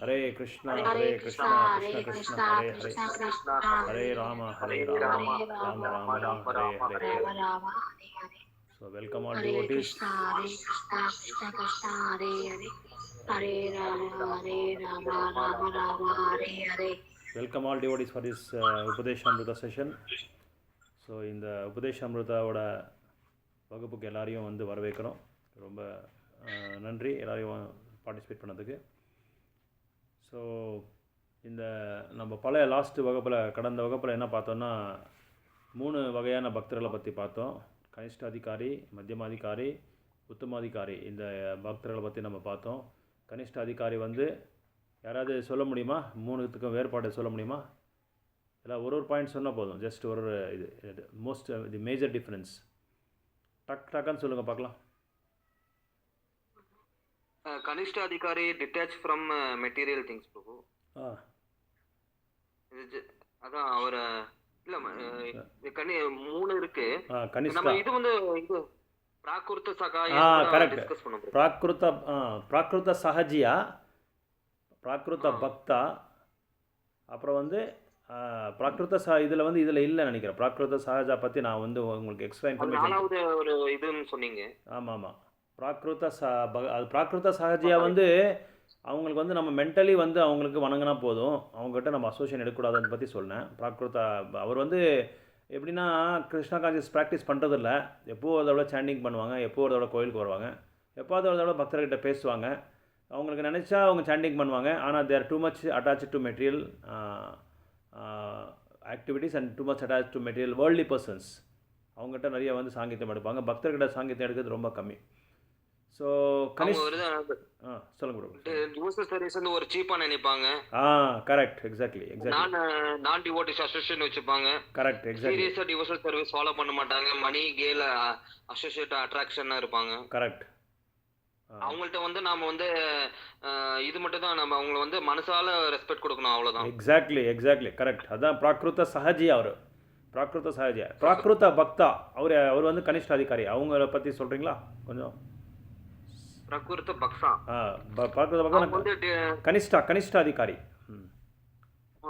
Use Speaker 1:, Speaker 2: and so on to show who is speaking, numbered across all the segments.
Speaker 1: Hare Krishna Hare Krishna Krishna Krishna Hare Hare Hare Rama Hare Rama. Rama Rama Rama Hare Hare so welcome all
Speaker 2: Hare
Speaker 1: devotees
Speaker 2: Krishna, Hare Krishna, Krishna Krishna, Hare Hare, Hare Rama, Hare Rama, Rama Rama, Hare Hare.
Speaker 1: Welcome all devotees for this Upadesh Amrita session so இந்த உபதேஷ் அமிர்தாவோட வகுப்புக்கு எல்லாரையும் வந்து வரவேற்கிறோம். ரொம்ப அஹ், நன்றி. எல்லாரையும் participate பண்ணதுக்கு. So இந்த நம்ம பழைய லாஸ்ட்டு வகுப்பில் கடந்த வகுப்பில் என்ன பார்த்தோன்னா மூணு வகையான பக்தர்களை பற்றி பார்த்தோம். கனிஷ்டாதிகாரி மத்தியமாதிகாரி உத்தமாதிகாரி இந்த பக்தர்களை பற்றி நம்ம பார்த்தோம். கனிஷ்ட அதிகாரி வந்து யாராவது சொல்ல முடியுமா? மூணுத்துக்கும் வேறுபாடு சொல்ல முடியுமா? இல்லை ஒரு ஒரு பாயிண்ட் சொன்னால் போதும். ஜஸ்ட் ஒரு ஒரு இது. மோஸ்ட் தி மேஜர் டிஃப்ரென்ஸ் டக் டக்குன்னு சொல்லுங்கள் பார்க்கலாம்.
Speaker 3: Uh, Kanishta Adhikari detached from uh, material things, Prabhu.
Speaker 1: ஆ
Speaker 3: இது ஜ- அதான் அவர் இல்ல ம- அஹ், இது கனி மூணு இருக்கு
Speaker 1: ஆ கனிஷ்டா
Speaker 3: நம்ம இது வந்து இது பிராகிருத்த சகாயம்
Speaker 1: ஆ, correct.
Speaker 3: டிஸ்கஸ் பண்ணோம் Prabhu.
Speaker 1: ಪ್ರಾಕೃತ ಆ, ಪ್ರಾಕೃತ ಸಹಜಿಯ ಪ್ರಾಕೃತ
Speaker 3: ஆ.
Speaker 1: பக்தா அப்புறம் வந்து ஆ, பிராகிருத ச இதில் வந்து இதில் இல்லை நினைக்கிறேன் பிராகிருத சஹஜா பற்றி நான் வந்து உங்களுக்கு எக்ஸ்ட்ரா
Speaker 3: அது
Speaker 1: இன்ஃபர்மேஷன்
Speaker 3: நாலாவது ஒரு இதுன்னு சொன்னீங்க
Speaker 1: ஆமாம் ஆமாம் பிராகிருத ச பக அது பிராகிருத சஹஜியா வந்து அவங்களுக்கு வந்து நம்ம மென்டலி வந்து அவங்களுக்கு வணங்கினா போதும். அவங்ககிட்ட நம்ம அசோசியேஷன் எடுக்கக்கூடாதுன்னு பற்றி சொன்னேன் பிராகிருத அவர் வந்து எப்படின்னா கிருஷ்ணா கான்சியஸ் ப்ராக்டிஸ் பண்ணுறதில்ல எப்போ ஒரு தடவை சாண்டிங் பண்ணுவாங்க எப்போ ஒரு தடவை கோயிலுக்கு வருவாங்க எப்போது தடவை பக்தர்கிட்ட பேசுவாங்க. அவங்களுக்கு நினச்சா அவங்க சாண்டிங் பண்ணுவாங்க. ஆனால் there too much attach to material activities and too much attach to material worldly persons அவங்ககிட்ட நிறைய வந்து சாங்கித்யம் எடுப்பாங்க. பக்தர்கிட்ட சாங்கித்யம் எடுக்கிறது ரொம்ப கம்மி. ஸோ கனிஷ் ஆ சொல்லுங்க
Speaker 3: வந்து ஒரு சீப்பா நினைப்பாங்க.
Speaker 1: ஆ கரெக்ட் எக்ஸாக்ட்லி எக்ஸாக்ட்லி
Speaker 3: நான் நான் டிவோட்டிஸ் அசோசியேஷன் வச்சுப்பாங்க.
Speaker 1: கரெக்ட் எக்ஸாக்ட்லி
Speaker 3: சீரியஸா டிவோர்ஸ் சர்வீஸ் ஃபாலோ பண்ண மாட்டாங்க. மணி கேல அசோசியேட் அட்ராக்ஷனா இருப்பாங்க.
Speaker 1: கரெக்ட்
Speaker 3: அவங்கள்ட்ட வந்து நாம வந்து இது மட்டும் தான் நம்ம அவங்கள வந்து மனசால ரெஸ்பெக்ட் கொடுக்கணும் அவ்வளவுதான்.
Speaker 1: எக்ஸாக்ட்லி எக்ஸாக்ட்லி கரெக்ட் அதான் பிராகிருத சஹஜி அவர். பிராகிருத சஹஜி பிராகிருத பக்தா. அவர் அவர் வந்து கனிஷ்ட அதிகாரி அவங்கள பற்றி சொல்கிறீங்களா கொஞ்சம்
Speaker 3: பிரகிருத்த பக்ஸா
Speaker 1: ஆ ப- பிராகிருத
Speaker 3: அவங்க
Speaker 1: பக்தா
Speaker 3: வந்து டி-
Speaker 1: கனிஷ்டா கனிஷ்ட அதிகாரி ம்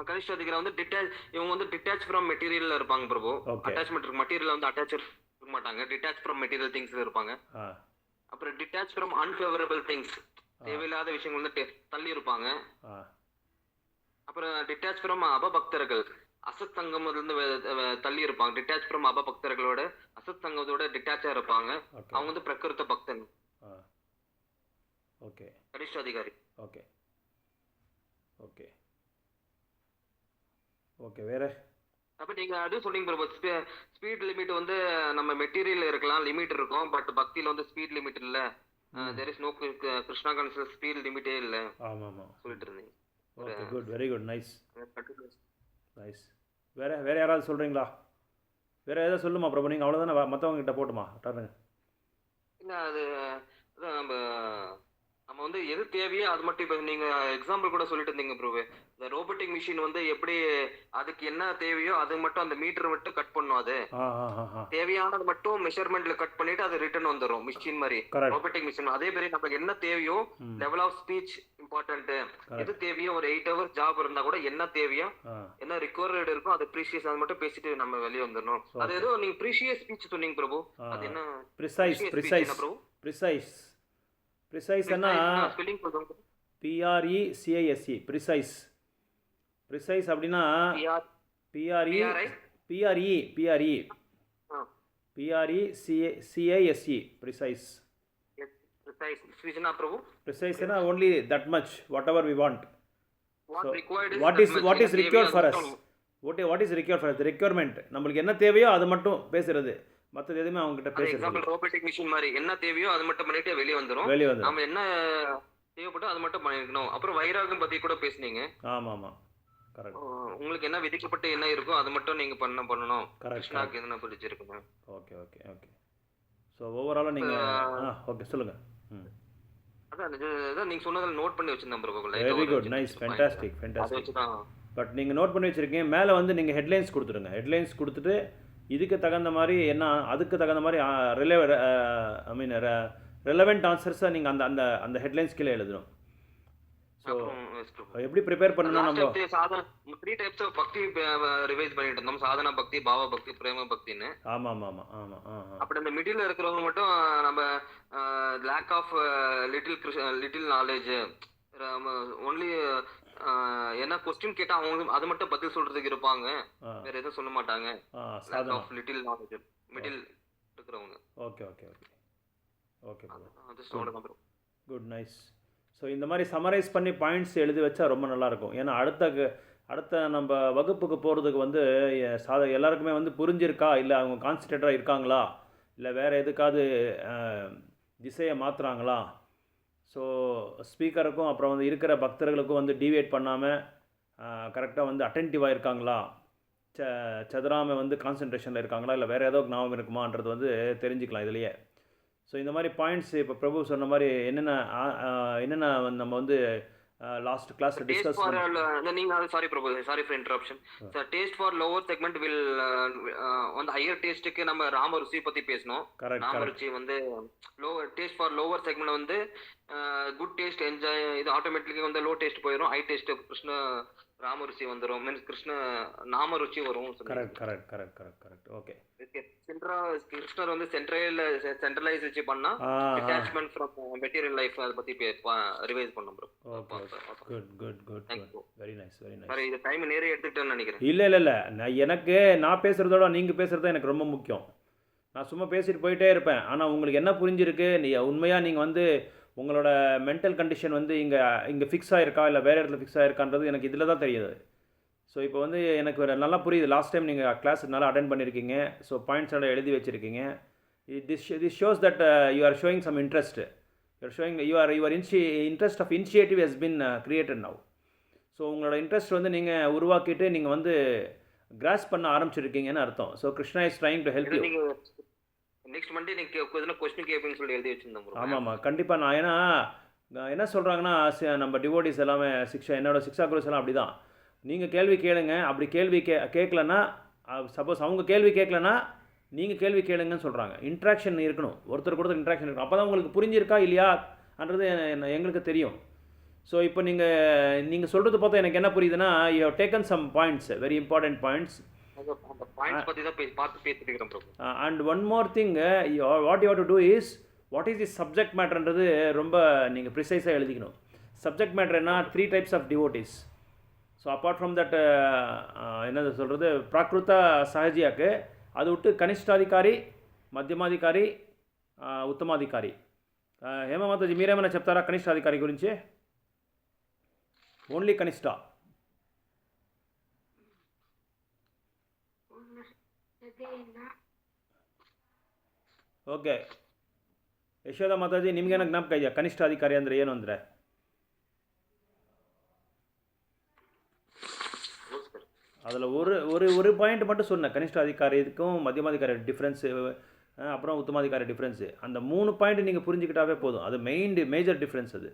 Speaker 3: கனிஷ்ட அதிகாரி வந்து டிட்டாச் இவங்க வந்து டிட்டாச் ஃப்ரம் மெட்டீரியல்ல இருப்பாங்க பிரபு. அட்டாச்மெண்ட் இருக்கு மெட்டீரியல் வந்து அட்டாச் இருக்க மாட்டாங்க டிட்டாச் ஃப்ரம் மெட்டீரியல் திங்ஸ்ல இருப்பாங்க அப்புறம் டிட்டாச் ஃப்ரம் அன்ஃபேவரபிள் திங்ஸ் தேவையில்லாத விஷயங்கள் வந்து தள்ளி இருப்பாங்க அப்புறம் டிட்டாச் ஃப்ரம் அபபக்தர்கள் அசத் சங்கம்ல இருந்து தள்ளி இருப்பாங்க டிட்டாச் ஃப்ரம் அபபக்தர்களோட அசத் சங்கத்தோட டிட்டாச்சா இருப்பாங்க அவங்க வந்து பிரகிருத்த பக்தன்
Speaker 1: ஓகே.
Speaker 3: கனிஷ்ட அதிகாரி
Speaker 1: ஓகே. ஓகே. ஓகே வேறு?
Speaker 3: அப்ப நீங்க அது சொன்னீங்க ப்ரோ ஸ்பீட் லிமிட் வந்து நம்ம மெட்டீரியல் இருக்கலாம் லிமிட் இருக்கும் பட் பக்தியில வந்து ஸ்பீட் லிமிட் இல்ல. There is no Krishna conscious speed லிமிட்டே இல்ல.
Speaker 1: ஆமாம். ஆமாம்
Speaker 3: சொல்லிட்டு இருந்தீங்க.
Speaker 1: Okay good very good
Speaker 3: nice.
Speaker 1: Nice வேறு வேறு யாராவது சொல்கிறீங்களா வேறு ஏதாவது சொல்லுமா பிரபு நீங்கள் அவ்வளோதானே மற்றவங்க கிட்ட போட்டுமா டர்னுங்க
Speaker 3: இல்ல அது நம்ம நம்ம வந்து எது தேவையோ அது மட்டும் இப்ப நீங்க எக்ஸாம்பிள் கூட சொல்லிட்டு இருந்தீங்க ப்ரோ இந்த ரோபோட்டிக் மிஷின் வந்து எப்படி அதுக்கு என்ன தேவையோ அது மட்டும் அந்த மீட்டர் மட்டும் கட் பண்ணும் அது. தேவையானது மட்டும் மெஷர்மெண்ட்ல கட் பண்ணிட்டு அது ரிட்டர்ன் வந்துடும் மிஷின் மாதிரி. ரோபோட்டிக் மிஷின் அதே மாதிரி நமக்கு என்ன தேவையோ லெவல் ஆஃப் ஸ்பீச் இம்பார்ட்டன்ட். எது தேவையோ ஒரு எயிட் ஹவர்ஸ் ஜாப் இருந்தா கூட என்ன தேவையோ என்ன ரிக்வயர்டு இருக்கோ அது ப்ரீஷியஸ் அது மட்டும் பேசிட்டு நம்ம வெளியே வந்துடணும். அது ஏதோ நீங்க ப்ரீஷியஸ் ஸ்பீச் சொன்னீங்க பிரபு அது என்ன?
Speaker 1: Precise precise
Speaker 3: Prabhu
Speaker 1: precise ப்ரிசைஸ்னா P R E CISC precise precise அப்படின்னா
Speaker 3: PRE?
Speaker 1: PRE PRE. PRE CA
Speaker 3: CISC precise precise.
Speaker 1: ப்ரிசைஸ்னா only that much whatever we want
Speaker 3: what
Speaker 1: So,
Speaker 3: required is
Speaker 1: what
Speaker 3: that
Speaker 1: is
Speaker 3: much.
Speaker 1: what is
Speaker 3: என்ன
Speaker 1: required for
Speaker 3: தேவையோ
Speaker 1: us
Speaker 3: அது மட்டும்
Speaker 1: what what is required for us the requirement நம்மளுக்கு என்ன தேவையோ அது மட்டும் பேசுறது மற்றது எதுவுமே அவங்க கிட்ட பேசுறது
Speaker 3: எக்ஸாம்பிள் ரோபோட்டிக் மிஷின் மாதிரி என்ன தேவையோ அது மட்டும் பண்ணிட்டு வெளியே வந்துரும்.
Speaker 1: வெளியே வந்து
Speaker 3: நம்ம என்ன தேவைப்பட்டோ அது மட்டும் பண்ணிருக்கணும் அப்புறம் வைராகம் பத்தி கூட பேசுனீங்க.
Speaker 1: கரெக்ட்
Speaker 3: அஹ் உங்களுக்கு என்ன விதிக்கப்பட்டு என்ன இருக்கோ அது மட்டும் நீங்க பண்ண பண்ணணும்.
Speaker 1: கரெக்ட்
Speaker 3: கிருஷ்ணாக்கு என்ன பிடிச்சிருக்குங்க
Speaker 1: ஓகே ஓகே ஓகே ஸோ ஓவராலாக நீங்கள் ஓகே சொல்லுங்கள் ம்.
Speaker 3: அதான் இது- இதான் நீங்க சொன்னதில் நோட் பண்ணி வச்சிருந்தேன் பிரபு
Speaker 1: வெரி குட் நைஸ் ஃபென்டாஸ்டிக்
Speaker 3: அதை
Speaker 1: ஃபென்டாஸ்டிக்
Speaker 3: வச்சுதான்.
Speaker 1: பட் நீங்கள் நோட் பண்ணி வச்சுருக்கீங்க. மேலே வந்து நீங்கள் ஹெட்லைன்ஸ் கொடுத்துருங்க ஹெட்லைன்ஸ் கொடுத்துட்டு இதுக்கு தகுந்த மாதிரி என்ன அதுக்கு தகுந்த மாதிரி ரிலே ஐ மீன் ரெலவெண்ட் ஆன்சர்ஸை நீங்கள் அந்த அந்த அந்த ஹெட்லைன்ஸ் கீழே எழுதணும். எப்படி ப்ரிப்பேர் பண்ணணும் நம்ம?
Speaker 3: சாதன த்ரீ டைப்ஸ் ஆஃப் பக்தி ரிவைஸ் பண்ணிட்டு இருந்தோம். சாதனா பக்தி பாவ பக்தி பிரேம பக்தின்னு
Speaker 1: ஆமாம் ஆமாம் ஆமாம் ஆமாம் ஆ ஆ.
Speaker 3: அப்படி அந்த மிடில் இருக்கிறவங்க மட்டும் நம்ம lack of little little knowledge only என்ன கொஸ்டின் கேட்டா அவங்க அது மட்டும் பதில் சொல்றதுக்கு இருப்பாங்க. வேற எதுவும் சொல்ல மாட்டாங்க. ஆஃப் லிட்டில் நாலேஜ் மிடில் இருக்கிறவங்க.
Speaker 1: Okay okay
Speaker 3: okay okay bro.
Speaker 1: Good nice so இந்த மாதிரி சமரைஸ் பண்ணி பாயிண்ட்ஸ் எழுதி வச்சா ரொம்ப நல்லாயிருக்கும். ஏன்னா அடுத்த அடுத்த நம்ம வகுப்புக்கு போகிறதுக்கு வந்து சாத எல்லாருக்குமே வந்து புரிஞ்சிருக்கா? இல்லை அவங்க கான்சன்ட்ரேட்டாக இருக்காங்களா? இல்லை வேறு எதுக்காவது திசையை மாற்றுறாங்களா ஸோ ஸ்பீக்கருக்கும் அப்புறம் வந்து இருக்கிற பக்தர்களுக்கும் வந்து டிவியேட் பண்ணாமல் கரெக்டாக வந்து அட்டென்டிவாக இருக்காங்களா? ச சதுராமல் வந்து கான்சன்ட்ரேஷனில் இருக்காங்களா? இல்லை வேறு ஏதோ ஞாபகம் இருக்குமான்றது வந்து தெரிஞ்சுக்கலாம் இதுலேயே. ஸோ இந்த மாதிரி பாயிண்ட்ஸ் இப்போ பிரபு சொன்ன மாதிரி என்னென்ன என்னென்ன நம்ம வந்து லாஸ்ட்
Speaker 3: டேஸ்ட்
Speaker 1: டிஸ்கஸ்
Speaker 3: ஃபார் நீங்க sorry Prabhu sorry for interruption taste for lower segment will வந்து ஹையர் டேஸ்ட்டுக்கு நம்ம ராம ருசி பத்தி பேசணும். ராம ருச்சி வந்து lower taste for lower segment வந்து குட் டேஸ்ட் என்ஜாய் இது ஆட்டோமேட்டிக்கலி வந்து லோ டேஸ்ட் போயிடும் ஹை டேஸ்ட் கிருஷ்ண ராம ருச்சி வந்துடும் மீன்ஸ் கிருஷ்ண நாம ருச்சி வரும்
Speaker 1: correct correct correct correct correct okay
Speaker 3: சென்ட்ரா கிருஷ்ணர் வந்து சென்ட்ரல் சென்ட்ரலைஸ் வச்சு பண்ணா
Speaker 1: ஆ
Speaker 3: டிட்டாச்மெண்ட் ஃப்ரம் மெட்டீரியல் லைஃப் அதை பத்தி ரிவைஸ் பண்ணோம்
Speaker 1: bro
Speaker 3: good
Speaker 1: good
Speaker 3: good.
Speaker 1: Very nice very nice
Speaker 3: sorry இது டைம் நேரே எடுத்துக்கிட்டேன்னு நினைக்கிறேன்.
Speaker 1: இல்லை இல்லை இல்லை. நான் எனக்கு நான் பேசுகிறதோட நீங்கள் பேசுகிறது தான் எனக்கு ரொம்ப முக்கியம். நான் சும்மா பேசிட்டு போயிட்டே இருப்பேன். ஆனால் உங்களுக்கு என்ன புரிஞ்சிருக்கு? நீ உண்மையாக நீங்கள் வந்து உங்களோட மென்டல் கண்டிஷன் வந்து இங்கே இங்கே ஃபிக்ஸ் ஆயிருக்கா? இல்லை வேறு இடத்துல ஃபிக்ஸ் ஆயிருக்கான்றது எனக்கு இதில் தான் தெரியுது. ஸோ இப்போ வந்து எனக்கு ஒரு நல்லா புரியுது. லாஸ்ட் டைம் நீங்கள் கிளாஸ் நல்லா அட்டன் பண்ணியிருக்கீங்க ஸோ பாயிண்ட்ஸ் எல்லாம் எழுதி வச்சுருக்கீங்க. This this shows that you are showing some interest you're showing you are your இன்ஷி interest of initiative has been created now so உங்களோட இன்ட்ரெஸ்ட் வந்து நீங்கள் உருவாக்கிட்டு நீங்கள் வந்து கிராஸ் பண்ண ஆரம்பிச்சிருக்கீங்கன்னு அர்த்தம். So Krishna is trying to help
Speaker 3: you next Monday நீங்க எதுனா கொஸ்டின் கேட்பீங்கன்னு சொல்லி எழுதி வச்சிருந்தோம் bro.
Speaker 1: ஆமாம் ஆமாம் கண்டிப்பாக நான் ஏன்னா என்ன சொல்கிறாங்கன்னா நம்ம டிவோடிஸ் எல்லாமே சிக்ஷா என்னோட சிக்ஷா குரூஸ் எல்லாம் அப்படி தான் நீங்கள் கேள்வி கேளுங்க அப்படி கேள்வி கே கேட்கலன்னா சப்போஸ் அவங்க கேள்வி கேட்கலன்னா நீங்கள் கேள்வி கேளுங்கன்னு சொல்கிறாங்க இன்ட்ராக்ஷன் இருக்கணும். ஒருத்தர் ஒருத்தர் இன்ட்ராக்ஷன் இருக்கணும். அப்போ தான் உங்களுக்கு புரிஞ்சிருக்கா இல்லையான்றது எங்களுக்கு தெரியும். ஸோ இப்போ நீங்கள் நீங்கள் சொல்கிறது பார்த்தா எனக்கு என்ன புரியுதுன்னா you have taken some points very important points
Speaker 3: அந்த அந்த பாயிண்ட்ஸ் பத்தி தான் பே- பார்த்து பேசிட்டு இருக்கிறோம் bro.
Speaker 1: And one more thing what you do to is what is the subject மேட்டர்ன்றது ரொம்ப நீங்கள் ப்ரிசைஸாக எழுதிக்கணும் சப்ஜெக்ட் மேட்டர் என்ன three types of devotees so apart from that என்னது சொல்கிறது பிராகிருத சஹஜியாக்கு அது விட்டு కనిష్టాధికారి మధ్యమాధికారి ఆ, ఉత్తమాధికారి ఆ, హేమమాతాజీ మీరేమైనా చెప్తారా కనిష్టాధికారి గురించి ఓన్లీ కనిష్ట ಓಕೆ ಯಶೋಧ ಮಾತಾಜಿ ನಿಮ್ಗೇನ ಜ್ಞಾಪಕ ಇದೆಯಾ ಕನಿಷ್ಠಾಧಿಕಾರಿ ಅಂದರೆ ಏನು ಅಂದರೆ அதில் ஒரு ஒரு ஒரு பாயிண்ட் மட்டும் சொன்னேன் கனிஷ்டாதிகாரிக்கும் மத்தியமாதிகாரி டிஃப்ரென்ஸு அப்புறம் உத்தமாதிகாரி டிஃப்ரென்ஸு அந்த மூணு பாயிண்ட் நீங்கள் புரிஞ்சுக்கிட்டாவே போதும் அது மெயின் மேஜர் டிஃப்ரென்ஸ் அது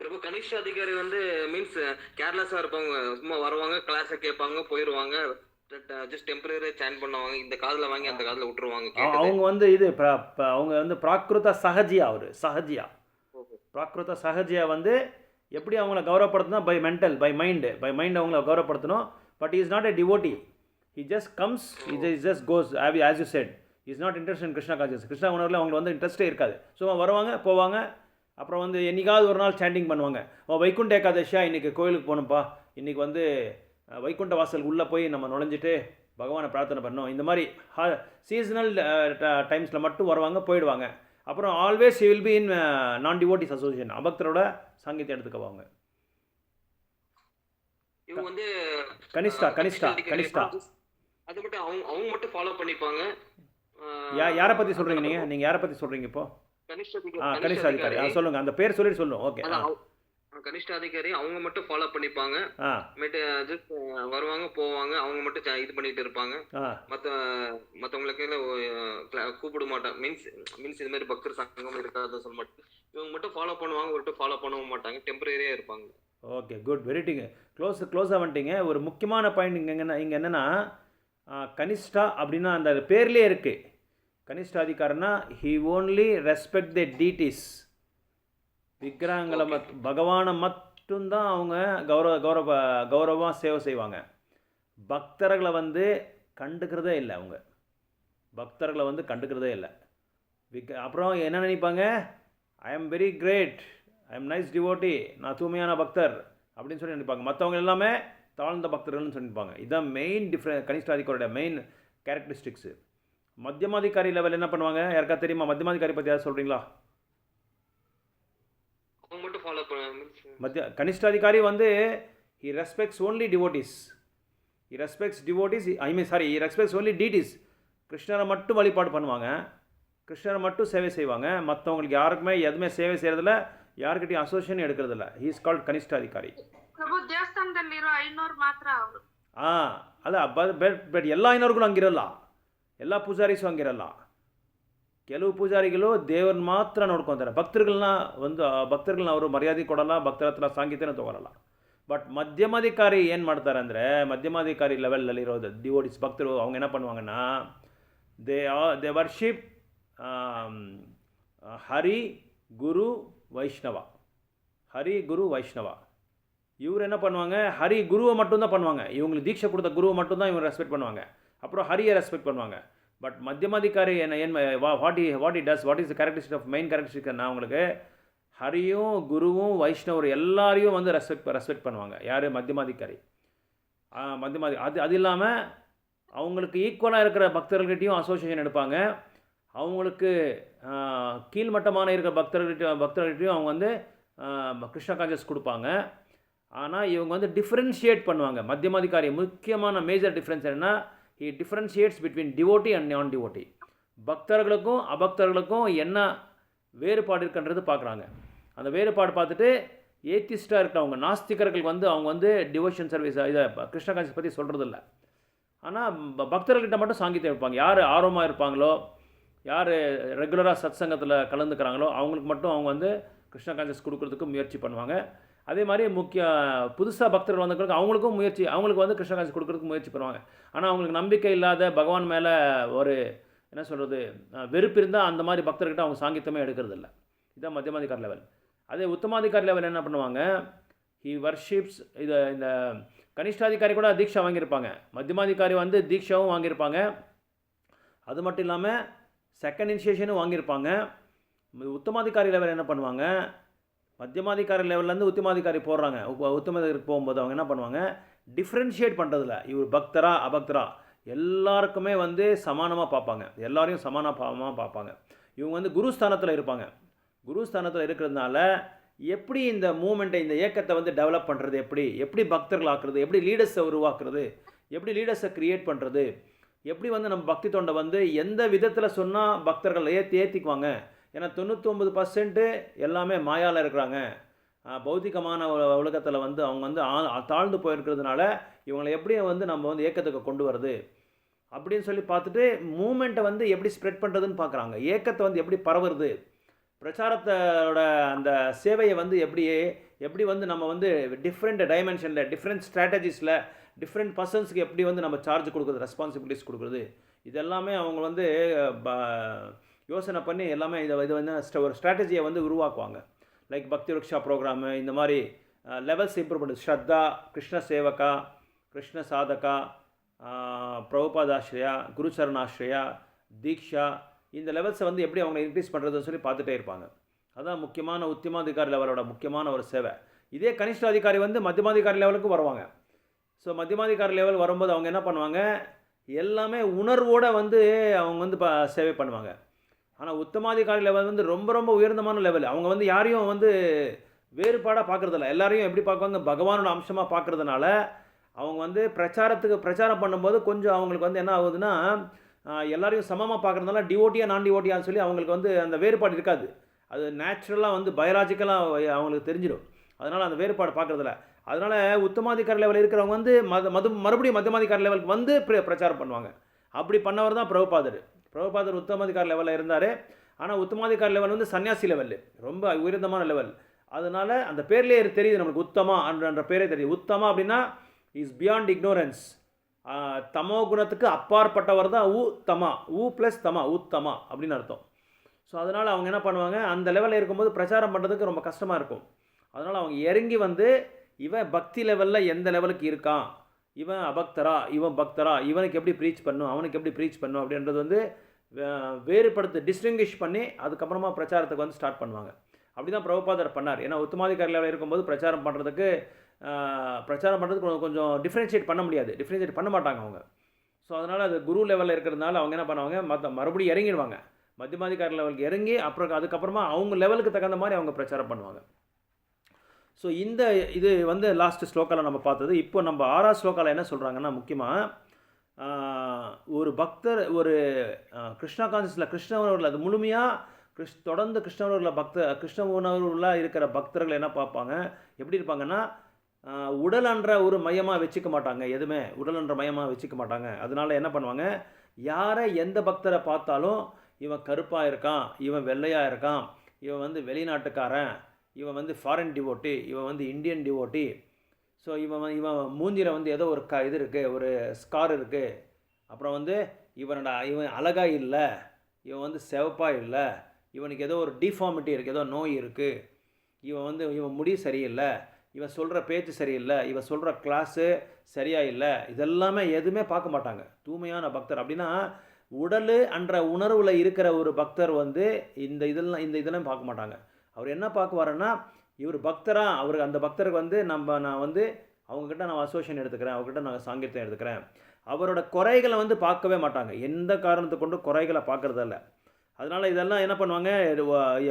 Speaker 3: பிரபு கனிஷ்ட அதிகாரி வந்து மீன்ஸ் கேர்லெஸ்ஸா இருப்பாங்க சும்மா வருவாங்க கிளாஸ கேட்பாங்க போயிருவாங்க ஜஸ்ட் டெம்பரரி சேன் பண்ணுவாங்க. இந்த காதுல வாங்கி அந்த காதுல விட்டுருவாங்க.
Speaker 1: அவங்க வந்து இது அவங்க வந்து பிராகிருத சஹஜியா அவர். சஹஜியா. பிராகிருத சஹஜியா வந்து எப்படி அவங்கள கௌரவப்படுத்தணும் by mental by mind by mind அவங்கள கௌரவப்படுத்தணும். But is not a devotee he just comes is is just goes as you said is not interest in Krishna conscious Krishna உணர்வில் அவங்களுக்கு வந்து இன்ட்ரெஸ்ட்டே இருக்காது. சும்மா வருவாங்க போவாங்க. அப்புறம் வந்து என்னைக்காவது ஒரு நாள் சாண்டிங் பண்ணுவாங்க. ஓ வைகுண்ட ஏகாதசியா இன்றைக்கி கோயிலுக்கு போகணும்ப்பா இன்றைக்கி வந்து வைகுண்ட வாசல் உள்ளே போய் நம்ம நுழைஞ்சிட்டு பகவானை பிரார்த்தனை பண்ணோம். இந்த மாதிரி சீசனல் டைம்ஸில் மட்டும் வருவாங்க போயிடுவாங்க. அப்புறம் ஆல்வேஸ் வில் பி இன் நான் டிவோட்டிஸ் அசோசியேஷன் அபக்தரோட சாங்கியத்தை எடுத்துக்குவாங்க.
Speaker 3: இவங்க வந்து
Speaker 1: கனிஷ்டா கனிஷ்டா கனிஷ்டா.
Speaker 3: அது மட்டும் அவங்க அவங்க மட்டும் ஃபாலோ பண்ணிப்பாங்க.
Speaker 1: யா யாரை பற்றி சொல்கிறீங்க நீங்கள் நீங்கள் யாரை பற்றி சொல்கிறீங்க இப்போ?
Speaker 3: கனிஷ்ட
Speaker 1: ஆ கனிஷ்டா அதிகாரி. ஆ சொல்லுங்கள் அந்த பேர் சொல்லிட்டு சொல்லுங்க ஓகே
Speaker 3: கனிஷ்ட அதிகாரி அவங்க மட்டும் ஃபாலோ பண்ணிப்பாங்க. ஜஸ்ட் வருவாங்க போவாங்க அவங்க மட்டும் இது பண்ணிட்டு இருப்பாங்க. மத்த மத்தவங்களுக்கு கூப்பிட மாட்டாங்க. மீன்ஸ் மீன்ஸ் இது மாதிரி பக்தர் சங்கம் இருக்காது சொல்ல மாட்டேன் இவங்க மட்டும் ஃபாலோ பண்ணுவாங்க ஒரு ஃபாலோ பண்ணவும் மாட்டாங்க. டெம்பரரியா இருப்பாங்க.
Speaker 1: ஓகே குட் வெரிட்டிங்க க்ளோஸ் க்ளோஸாக வந்துட்டீங்க. ஒரு முக்கியமான பாயிண்ட் இங்கே என்ன இங்கே என்னென்னா கனிஷ்டா அப்படின்னா அந்த பேர்லேயே இருக்குது கனிஷ்டாதிகாரனா he only respect the deities விக்கிரகங்களை மத் பகவானை மட்டும்தான் அவங்க கௌரவ கௌரவ கௌரவமாக சேவை செய்வாங்க. பக்தர்களை வந்து கண்டுக்கிறதே இல்லை அவங்க. பக்தர்களை வந்து கண்டுக்கிறதே இல்லை. விக் அப்புறம் என்ன நினைப்பாங்க? I am very great I am nice devotee நான் தூய்மையான பக்தர். அப்படின்னு சொல்லி நினைப்பாங்க. மற்றவங்க எல்லாமே தாழ்ந்த பக்தர்கள்னு சொல்லியிருப்பாங்க இதுதான் மெயின் டிஃப்ரெண்ட் கனிஷ்டாதிகாரோட மெயின் கேரக்டரிஸ்டிக்ஸு மத்தியமாதிகாரி லெவல் என்ன பண்ணுவாங்க? யாருக்கா தெரியுமா? மத்தியமாதிகாரி பற்றி யாராவது சொல்கிறீங்களா
Speaker 3: அவங்க மட்டும் ஃபாலோ பண்ண
Speaker 1: மத்திய கனிஷ்டாதிகாரி வந்து he respects only devotees he respects devotees I mean sorry he respects only deities கிருஷ்ணரை மட்டும் வழிபாடு பண்ணுவாங்க கிருஷ்ணரை மட்டும் சேவை செய்வாங்க மற்றவங்களுக்கு யாருக்குமே எதுவுமே சேவை செய்கிறதில்ல யாருக்கிட்டையும் அசோசியேஷன் எடுக்கிறதில்ல ஹீ இஸ் கால்ட் கனிஷ்டாதிகாரி
Speaker 4: ಪ್ರಭು ದೇವಸ್ಥಾನದಲ್ಲಿರೋ ಐನೂರು ಮಾತ್ರ ಅವರು
Speaker 1: ಆ ಅಲ್ಲ ಬಟ್ ಬಟ್ ಬಟ್ ಎಲ್ಲ ಐನವ್ರಿಗೂ ಹಂಗಿರಲ್ಲ ಎಲ್ಲ ಪೂಜಾರೀಸು ಹಂಗಿರಲ್ಲ ಕೆಲವು ಪೂಜಾರಿಗಳು ದೇವ್ರನ್ನ ಮಾತ್ರ ನೋಡ್ಕೊತಾರೆ ಭಕ್ತರುಗಳನ್ನ ಒಂದು ಆ ಭಕ್ತರುಗಳನ್ನ ಅವರು ಮರ್ಯಾದೆ ಕೊಡಲ್ಲ ಭಕ್ತರ ಹತ್ರ ಸಾಂಗೀತ್ಯನ ತೊಗೊಳಲ್ಲ ಬಟ್ ಮಧ್ಯಮಾಧಿಕಾರಿ ಏನು ಮಾಡ್ತಾರೆ ಅಂದರೆ ಮಧ್ಯಮಾಧಿಕಾರಿ ಲೆವೆಲಲ್ಲಿರೋದು ಡಿವೋಡಿಸ್ ಭಕ್ತರು அவங்க என்ன பண்ணுவாங்கன்னா ದೇ ದೇ ವರ್ಷಿಪ್ ಹರಿ ಗುರು ವೈಷ್ಣವ ஹரி குரு வைஷ்ணவா இவர் என்ன பண்ணுவாங்க ஹரி குருவை மட்டும்தான் பண்ணுவாங்க இவங்களுக்கு தீட்சை கொடுத்த குருவை மட்டும்தான் இவங்க ரெஸ்பெக்ட் பண்ணுவாங்க அப்புறம் ஹரியை ரெஸ்பெக்ட் பண்ணுவாங்க பட் மத்தியமாதிகாரி என்ன என் what he what he does what is characteristic of main characteristic நான் உங்களுக்கு ஹரியும் குருவும் வைஷ்ணவர் எல்லாரையும் வந்து ரெஸ்பெக்ட் ரெஸ்பெக்ட் பண்ணுவாங்க. யார்? மத்தியமாதிகாரி மத்தியமாதி அது அது இல்லாமல் அவங்களுக்கு ஈக்குவலாக இருக்கிற பக்தர்கள்கிட்டையும் அசோசியேஷன் எடுப்பாங்க. அவங்களுக்கு கீழ்மட்டமான இருக்கிற பக்தர்கள்கிட்ட பக்தர்கள்ட்டையும் அவங்க வந்து கிருஷ்ணா கிருஷ்ண கான்சியஸ் கொடுப்பாங்க. ஆனால் இவங்க வந்து டிஃப்ரென்ஷியேட் பண்ணுவாங்க. மத்தியமாதிகாரி முக்கியமான மேஜர் டிஃப்ரென்ஸ் என்னென்னா he differentiates between devotee and non devotee பக்தர்களுக்கும் அபக்தர்களுக்கும் என்ன வேறுபாடு இருக்குன்றது பார்க்குறாங்க. அந்த வேறுபாடு பார்த்துட்டு ஏத்திஸ்டாக இருக்கிறவங்க நாஸ்திகர்கள் வந்து அவங்க வந்து டிவோஷன் சர்வீஸ் இதை கிருஷ்ண கான்சியஸ் பற்றி சொல்கிறது இல்லை ஆனால் பக்தர்கள்கிட்ட மட்டும் சாங்கித்யம் இருப்பாங்க யார் ஆர்வமாக இருப்பாங்களோ யார் ரெகுலராக சத் சங்கத்தில் கலந்துக்கிறாங்களோ அவங்களுக்கு மட்டும் அவங்க வந்து கிருஷ்ண கான்சியஸ் கொடுக்குறதுக்கு முயற்சி பண்ணுவாங்க. அதே மாதிரி முக்கிய புதுசாக பக்தர்கள் வந்தவங்களுக்கு அவங்களுக்கும் முயற்சி அவங்களுக்கு வந்து கிருஷ்ண கொடுக்குறதுக்கு கொடுக்கறதுக்கு முயற்சி பண்ணுவாங்க. ஆனால் அவங்களுக்கு நம்பிக்கை இல்லாத பகவான் மேலே ஒரு என்ன சொல்கிறது வெறுப்பு இருந்தால் அந்த மாதிரி பக்தர்கிட்ட அவங்க சாங்கித்தமே எடுக்கிறது இல்லை. இதுதான் மத்தியமாதிகார் லெவல் அதே உத்தமாதிகார் லெவல் என்ன பண்ணுவாங்க? ஹி வர்ஷிப்ஸ் இது இந்த கனிஷ்டாதிகாரி கூட தீட்சா வாங்கியிருப்பாங்க. மத்தியமாதிகாரி வந்து தீட்சாவும் வாங்கியிருப்பாங்க. அது மட்டும் இல்லாமல் செகண்ட் இனிஷியேஷனும் வாங்கியிருப்பாங்க. உத்தமாதிகாரி லெவல் என்ன பண்ணுவாங்க? மத்தியமாதிகாரி லெவல்லேருந்து உத்தமாதிகாரி போடுறாங்க. உப்ப- போகும்போது அவங்க என்ன பண்ணுவாங்க? டிஃப்ரென்ஷியேட் பண்ணுறதில்ல இவர் பக்தரா அபக்தரா எல்லாருக்குமே வந்து சமானமாக பார்ப்பாங்க. எல்லாரையும் சமானமாக பார்ப்பாங்க. இவங்க வந்து குருஸ்தானத்தில் இருப்பாங்க. குருஸ்தானத்தில் இருக்கிறதுனால எப்படி இந்த மூமெண்ட்டை இந்த இயக்கத்தை வந்து டெவலப் பண்ணுறது எப்படி? எப்படி பக்தர்கள் ஆக்குறது? எப்படி லீடர்ஸை உருவாக்குறது? எப்படி லீடர்ஸை க்ரியேட் பண்ணுறது எப்படி வந்து நம்ம பக்தி தொண்டை வந்து எந்த விதத்தில் சொன்னால் பக்தர்கள் ஏற்றி ஏற்றிக்குவாங்க ஏன்னா தொண்ணூத்தொம்பது பர்சன்ட்டு எல்லாமே மாயால இருக்கிறாங்க. பௌத்திகமான உலகத்தில் வந்து அவங்க வந்து ஆ- தாழ்ந்து போயிருக்கிறதுனால இவங்களை எப்படி வந்து நம்ம வந்து ஏக்கத்துக்கு கொண்டு வருது. அப்படின்னு சொல்லி பார்த்துட்டு மூமெண்ட்டை வந்து எப்படி ஸ்ப்ரெட் பண்ணுறதுன்னு பார்க்குறாங்க. ஏக்கத்தை வந்து எப்படி பரவுறது? பிரச்சாரத்தோட அந்த சேவையை வந்து எப்படி எப்படி வந்து நம்ம வந்து டிஃப்ரெண்ட் டைமென்ஷனில் டிஃப்ரெண்ட் ஸ்ட்ராட்டஜிஸில் டிஃப்ரெண்ட் பர்சன்ஸ்க்கு எப்படி வந்து நம்ம சார்ஜ் கொடுக்குறது ரெஸ்பான்சிபிலிட்டிஸ் கொடுக்குறது? இதெல்லாமே அவங்க வந்து ப- யோசனை பண்ணி எல்லாமே இதை இது வந்து ஒரு ஸ்ட்ராட்டஜியை வந்து உருவாக்குவாங்க. லைக் பக்தி ருக்ஷா ப்ரோக்ராமு இந்த மாதிரி லெவல்ஸ் இம்ப்ரூவ் பண்ணுறது ஸ்ரத்தா கிருஷ்ண சேவகா கிருஷ்ண சாதகா பிரபுபாதாஸ்ரயா குருச்சரணாஸ்ரயா தீக்ஷா இந்த லெவல்ஸை வந்து எப்படி அவங்க இன்க்ரீஸ் பண்ணுறதுன்னு சொல்லி பார்த்துட்டே இருப்பாங்க. அதான் முக்கியமான உத்தியமாதிகாரி லெவலோட முக்கியமான ஒரு சேவை. இதே கனிஷ்ட அதிகாரி வந்து மத்தியமாதிகாரி லெவலுக்கு வருவாங்க. ஸோ மத்தியமாதிகாரி லெவல் வரும்போது அவங்க என்ன பண்ணுவாங்க? எல்லாமே உணர்வோடு வந்து அவங்க வந்து ப சேவை பண்ணுவாங்க. ஆனால் உத்தமாதிகாரி லெவல் வந்து ரொம்ப ரொம்ப உயர்ந்தமான லெவல் அவங்க வந்து யாரையும் வந்து வேறுபாடாக பார்க்குறதில்ல. எல்லாரையும் எப்படி பார்க்குவாங்க? பகவானோட அம்சமாக பார்க்குறதுனால அவங்க வந்து பிரச்சாரத்துக்கு பிரச்சாரம் பண்ணும்போது கொஞ்சம் அவங்களுக்கு வந்து என்ன ஆகுதுன்னா எல்லாரையும் சமமாக பார்க்குறதுனால டிவோட்டியா நான் டிவோட்டியான்னு சொல்லி அவங்களுக்கு வந்து அந்த வேறுபாடு இருக்காது. அது நேச்சுரலாக வந்து பயாலஜிக்கலாக அவங்களுக்கு தெரிஞ்சிடும். அதனால் அந்த வேறுபாடு பார்க்குறதில்ல. அதனால் உத்தமாதிகார லெவலில் இருக்கிறவங்க வந்து மத மது மறுபடியும் மத்தியமாதிகார லெவலுக்கு வந்து பிர- பிரச்சாரம் பண்ணுவாங்க. அப்படி பண்ணவர் தான் பிரபுபாதர். பிரபுபாதர் உத்தமாதிகார லெவலில் இருந்தார். ஆனால் உத்தமாதிகார லெவல் வந்து சன்னியாசி லெவல் ரொம்ப உயர்ந்தமான லெவல் அதனால் அந்த பேர்லேயே தெரியுது நம்மளுக்கு உத்தமா என்ற பேரே தெரியுது. உத்தமா அப்படின்னா இஸ் பியாண்ட் இக்னோரன்ஸ் தமோ குணத்துக்கு அப்பாற்பட்டவர் தான் உ தமா. உ ப்ளஸ் தமா உத்தமா அப்படின்னு அர்த்தம். ஸோ அதனால் அவங்க என்ன பண்ணுவாங்க அந்த லெவலில் இருக்கும்போது பிரச்சாரம் பண்ணுறதுக்கு ரொம்ப கஷ்டமாக இருக்கும். அதனால் அவங்க இறங்கி வந்து இவன் பக்தி லெவலில் எந்த லெவலுக்கு இருக்கான் இவன் அபக்தரா இவன் பக்தரா இவனுக்கு எப்படி ப்ரீச் பண்ணும் அவனுக்கு எப்படி ப்ரீச் பண்ணும் அப்படின்றது வந்து வே- வேறுபடுத்து டிஸ்டிங்கிஷ் பண்ணி அதுக்கப்புறமா பிரச்சாரத்துக்கு வந்து ஸ்டார்ட் பண்ணுவாங்க. அப்படி தான் பிரபுபாதர் பண்ணார். ஏன்னா உத்தமாதிகாரியில் லெவலில் இருக்கும்போது பிரச்சாரம் பண்ணுறதுக்கு பிரச்சாரம் பண்ணுறதுக்கு கொஞ்சம் கொஞ்சம் டிஃப்ரென்ஷியேட் பண்ண முடியாது. டிஃப்ரென்ஷியேட் பண்ண மாட்டாங்க அவங்க. ஸோ அதனால் அது குரு லெவலில் இருக்கிறதுனால அவங்க என்ன பண்ணுவாங்க மற்ற மறுபடியும் இறங்கிடுவாங்க. மத்தியமாதிகாரி லெவலுக்கு இறங்கி அப்புறம் அதுக்கப்புறமா அவங்க லெவலுக்கு தகுந்த மாதிரி அவங்க பிரச்சாரம் பண்ணுவாங்க. ஸோ இந்த இது வந்து லாஸ்ட் ஸ்லோக்காவில் நம்ம பார்த்தது. இப்போ நம்ம ஆறாவது ஸ்லோக்காவில் என்ன சொல்கிறாங்கன்னா முக்கியமாக ஒரு பக்தர் ஒரு கிருஷ்ணா கான்சியஸில் கிருஷ்ணவர்கள் அது முழுமையாக கிருஷ் தொடர்ந்து கிருஷ்ணவர்களில் பக்த கிருஷ்ண இருக்கிற பக்தர்கள் என்ன பார்ப்பாங்க? எப்படி இருப்பாங்கன்னா உடல் என்ற ஒரு மையமாக வச்சுக்க மாட்டாங்க எதுவுமே. உடல் என்ற மையமாக வச்சுக்க மாட்டாங்க. அதனால் என்ன பண்ணுவாங்க? யாரை எந்த பக்தரை பார்த்தாலும் இவன் கருப்பாக இருக்கான் இவன் வெள்ளையாக இருக்கான் இவன் வந்து வெளிநாட்டுக்காரன் இவன் வந்து ஃபாரின் டிவோட்டி இவன் வந்து இந்தியன் டிவோட்டி ஸோ இவன் இவன் மூஞ்சியில் வந்து ஏதோ ஒரு க இது இருக்குது ஒரு ஸ்கார் இருக்குது அப்புறம் வந்து இவனோட இவன் அழகாக இல்லை. இவன் வந்து செவப்பாக இல்லை. இவனுக்கு ஏதோ ஒரு டிஃபார்மிட்டி இருக்குது ஏதோ நோய் இருக்குது இவன் வந்து இவன் முடி சரியில்லை. இவன் சொல்கிற பேச்சு சரியில்லை. இவன் சொல்கிற கிளாஸு சரியாக இல்லை. இதெல்லாமே எதுவுமே பார்க்க மாட்டாங்க. தூய்மையான பக்தர். அப்படின்னா உடல் அன்ற உணர்வில் இருக்கிற ஒரு பக்தர் வந்து இந்த இதெல்லாம் இந்த இதெல்லாம் பார்க்க மாட்டாங்க. அவர் என்ன பார்க்குவாருன்னா இவர் பக்தராக அவருக்கு அந்த பக்தருக்கு வந்து நம்ம நான் வந்து அவங்கக்கிட்ட நான் அசோசியேஷன் எடுத்துக்கிறேன் அவங்ககிட்ட நான் சாங்கியத்தை எடுத்துக்கிறேன். அவரோட குறைகளை வந்து பார்க்கவே மாட்டாங்க. எந்த காரணத்தை கொண்டு குறைகளை பார்க்குறதில்ல அதனால் இதெல்லாம் என்ன பண்ணுவாங்க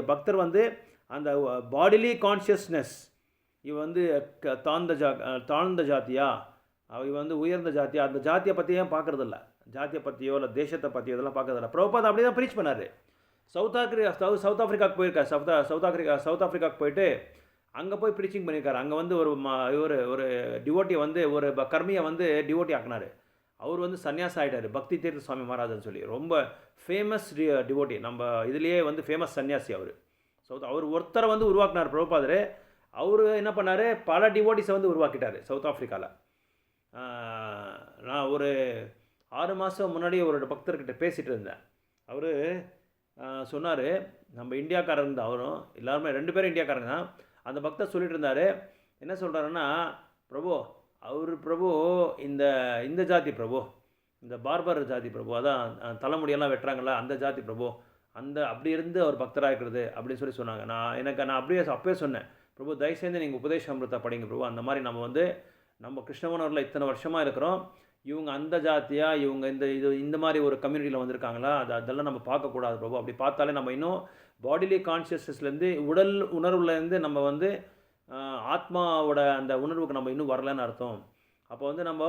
Speaker 1: பக்தர் வந்து அந்த பாடிலி கான்ஷியஸ்னஸ் இவ வந்து க- தாழ்ந்த ஜா தாழ்ந்த ஜாத்தியா இவ வந்து உயர்ந்த ஜாத்தியா அந்த ஜாத்தியை பற்றியே பார்க்குறதில்ல ஜாத்தியை பற்றியோ இல்லை தேசத்தை பற்றியோ இதெல்லாம் பார்க்கறதில்ல பிரபுபாத் அப்படி தான் ப்ரீச் பண்ணார். சவுத் ஆஃப்ரிக்கா சவு சவுத் ஆஃப்ரிக்காவுக்கு போயிருக்கார். சவுத் சவுத் ஆஃப்ரிக்கா சவுத் ஆஃப்ரிக்காவுக்கு போயிட்டு அங்கே போய் ப்ரீச்சிங் பண்ணியிருக்காரு. அங்கே வந்து ஒரு ம இவர் ஒரு டிவோட்டியை வந்து ஒரு ப- கர்மியை வந்து டிவோட்டி ஆக்குனாரு. அவர் வந்து சன்னியாசம் ஆகிட்டார் பக்தி தீர்த்த சுவாமி மகாராஜன் சொல்லி. ரொம்ப ஃபேமஸ் டி டிவோட்டி நம்ம இதுலேயே வந்து ஃபேமஸ் சன்னியாசி அவர். சவுத் அவர் ஒருத்தரை வந்து உருவாக்குனார் பிரபுபாதர். அவர் என்ன பண்ணார்? பல டிவோட்டிஸை வந்து உருவாக்கிட்டார் சவுத் ஆஃப்ரிக்காவில் நான் ஒரு ஆறு மாதம் முன்னாடி ஒரு பக்தர்கிட்ட பேசிகிட்டு இருந்தேன். அவர் சொன்னார் நம்ம இந்தியாக்காரங்க தான் அவரும் எல்லாருமே ரெண்டு பேரும் இந்தியாக்காரங்க தான். அந்த பக்தர் சொல்லிட்டு இருந்தார் என்ன சொல்கிறாருன்னா பிரபு அவர் பிரபு இந்த இந்த ஜாதி பிரபு இந்த பார்பர் ஜாதி பிரபு அதான் தலைமுடியெல்லாம் வெட்டுறாங்களா அந்த ஜாதி பிரபு அந்த அப்படி இருந்து அவர் பக்தராக இருக்கிறது அப்படின்னு சொல்லி சொன்னாங்க. நான் எனக்கு நான் அப்படியே அப்பயே சொன்னேன் பிரபு தயவுசெய்து நீங்கள் உபதேச அமிர்தா படிங்க பிரபு அந்த மாதிரி நம்ம வந்து நம்ம கிருஷ்ணவனூரில் இத்தனை வருஷமாக இருக்கிறோம் இவங்க அந்த ஜாத்தியாக இவங்க இந்த இது இந்த மாதிரி ஒரு கம்யூனிட்டியில் வந்திருக்காங்களா? அது அதெல்லாம் நம்ம பார்க்கக்கூடாது பிரபு. அப்படி பார்த்தாலே நம்ம இன்னும் பாடிலி கான்ஷியஸ்னஸ்லேருந்து உடல் உணர்வுலேருந்து நம்ம வந்து ஆத்மாவோட அந்த உணர்வுக்கு நம்ம இன்னும் வரலன்னு அர்த்தம். அப்போ வந்து நம்ம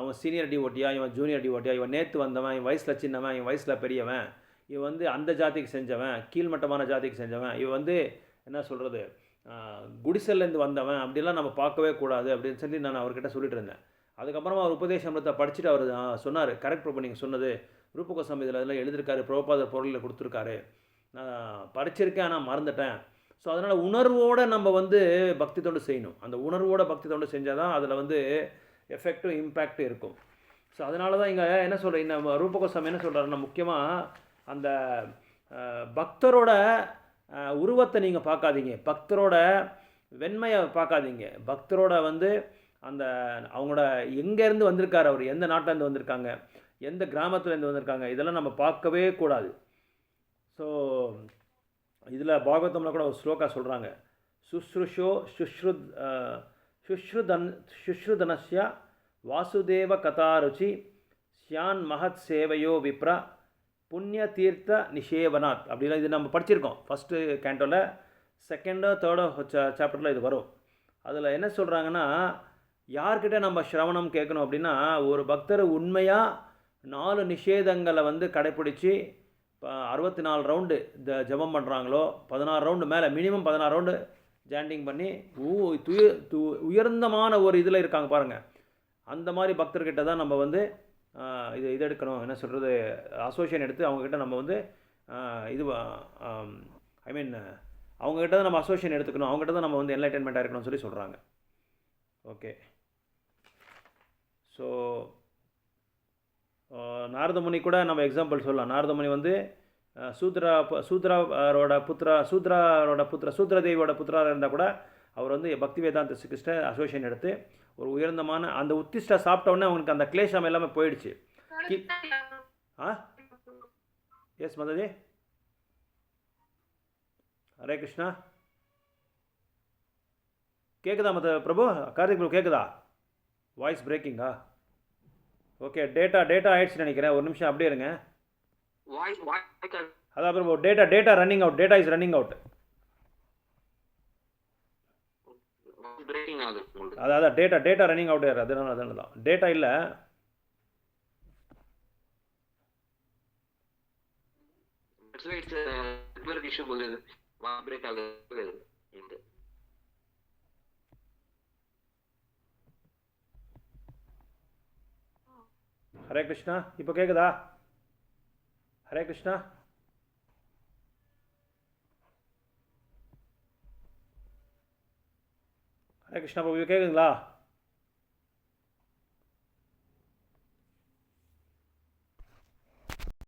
Speaker 1: அவன் சீனியர் டிவோட்டியா இவன் ஜூனியர் டிவோட்டியா இவன் நேற்று வந்தவன் இவன் வயசில் சின்னவன் இவன் வயசில் பெரியவன் இவன் வந்து அந்த ஜாதிக்கு செஞ்சவன் கீழ்மட்டமான ஜாதிக்கு செஞ்சவன் இவன் வந்து என்ன சொல்கிறது குடிசல்லேருந்து வந்தவன் அப்படிலாம் நம்ம பார்க்கவே கூடாது அப்படின்னு சொல்லி நான் அவர்கிட்ட சொல்லிட்டு இருந்தேன். அதுக்கப்புறமா அவர் உபதேச அமிர்தத்தை படிச்சுட்டு அவர் சொன்னார். கரெக்ட் பிரபு நீங்கள் சொன்னது. ரூபகோசம் இதில் இதெல்லாம் எழுதியிருக்காரு. பிரபுபாதர் பொருளில் கொடுத்துருக்காரு. நான் படிச்சிருக்கேன் ஆனால் மறந்துட்டேன். ஸோ அதனால் உணர்வோடு நம்ம வந்து பக்தி தொண்டு செய்யணும். அந்த உணர்வோட பக்தி தொண்டு செஞ்சால் தான் அதில் வந்து எஃபெக்டும் இம்பேக்டும் இருக்கும். ஸோ அதனால தான் இங்கே என்ன சொல்கிறேன் இந்த ரூபகோசாமி என்ன சொல்கிறாருன்னா முக்கியமாக அந்த பக்தரோட உருவத்தை நீங்கள் பார்க்காதீங்க. பக்தரோட வெண்மையை பார்க்காதீங்க. பக்தரோட வந்து அந்த அவங்களோட எங்கேருந்து வந்திருக்கார் அவர்? எந்த நாட்டிலேருந்து வந்திருக்காங்க? எந்த கிராமத்துலேருந்து வந்திருக்காங்க? இதெல்லாம் நம்ம பார்க்கவே கூடாது. ஸோ இதில் பாகவதமில் கூட ஒரு ஸ்லோகா சொல்கிறாங்க சுஸ்ருஷோ சுஷ்ருத் சுஷ்ருதன் சுஷ்ருதனஸ்யா வாசுதேவ கதாருச்சி சியான் மகத் சேவையோ விப்ர புண்ணிய தீர்த்த நிஷேவனாத். அப்படிலாம் இது நம்ம படிச்சிருக்கோம். ஃபஸ்ட்டு கேண்டோவில் செகண்டோ தேர்டோ சாப்டரில் இது வரும். அதில் என்ன சொல்கிறாங்கன்னா யார்கிட்ட நம்ம சிரவணம் கேட்கணும் அப்படின்னா ஒரு பக்தர் உண்மையாக நாலு நிஷேதங்களை வந்து கடைப்பிடிச்சி இப்போ அறுபத்தி நாலு ரவுண்டு இந்த ஜெபம் பண்ணுறாங்களோ பதினாறு ரவுண்டு மேலே மினிமம் பதினாறு ரவுண்டு ஜாண்டிங் பண்ணி ஊ துய து உயர்ந்தமான ஒரு இதில் இருக்காங்க பாருங்கள் அந்த மாதிரி பக்தர்கிட்ட தான் நம்ம வந்து இது இது எடுக்கணும். என்ன சொல்கிறது அசோசியேஷன் எடுத்து அவங்கக்கிட்ட நம்ம வந்து இது ஐ மீன் அவங்ககிட்ட தான் நம்ம அசோசியேஷன் எடுத்துக்கணும். அவங்ககிட்ட தான் நம்ம வந்து என்டர்டைன்மெண்ட்டாக இருக்கணும்னு சொல்லி சொல்கிறாங்க ஓகே ஸோ நாரதமுனி கூட நம்ம எக்ஸாம்பிள் சொல்லலாம். நாரதமுனி வந்து சூத்ரா சூத்ராரோட புத்ரா சூத்ராரோட புத்திர சூத்ரதேவியோட புத்திராக இருந்தால் கூட அவர் வந்து பக்தி வேதாந்த கிருஷ்ண அசோசியேஷன் எடுத்து ஒரு உயர்ந்தமான அந்த உத்திஷ்டா சாப்பிட்டோன்னே அவனுக்கு அவங்களுக்கு அந்த கிளேஷம் எல்லாமே போயிடுச்சு. கி- ஆ? எஸ் மதஜி ஹரே கிருஷ்ணா. கேட்குதா மத பிரபு? கார்த்திக் பிரபு கேட்குதா வாய்ஸ் பிரேக்கிங்கா ஓகே டேட்டா டேட்டா ஆயிடுச்சுன்னு நினைக்கிறேன். ஒரு நிமிஷம் அப்படியே இருங்க. அதான் பிரபு data data running out data
Speaker 3: is running out
Speaker 1: அதான் அதான் டேட்டா டேட்டா ரன்னிங் அவுட் அதனால அதனால தான். டேட்டா இல்லை.
Speaker 3: பிரேக் ஆகுது
Speaker 1: ஹரே கிருஷ்ணா இப்போ கேட்குதா ஹரே கிருஷ்ணா ஹரே கிருஷ்ணா பிரபு கேட்குதுங்களா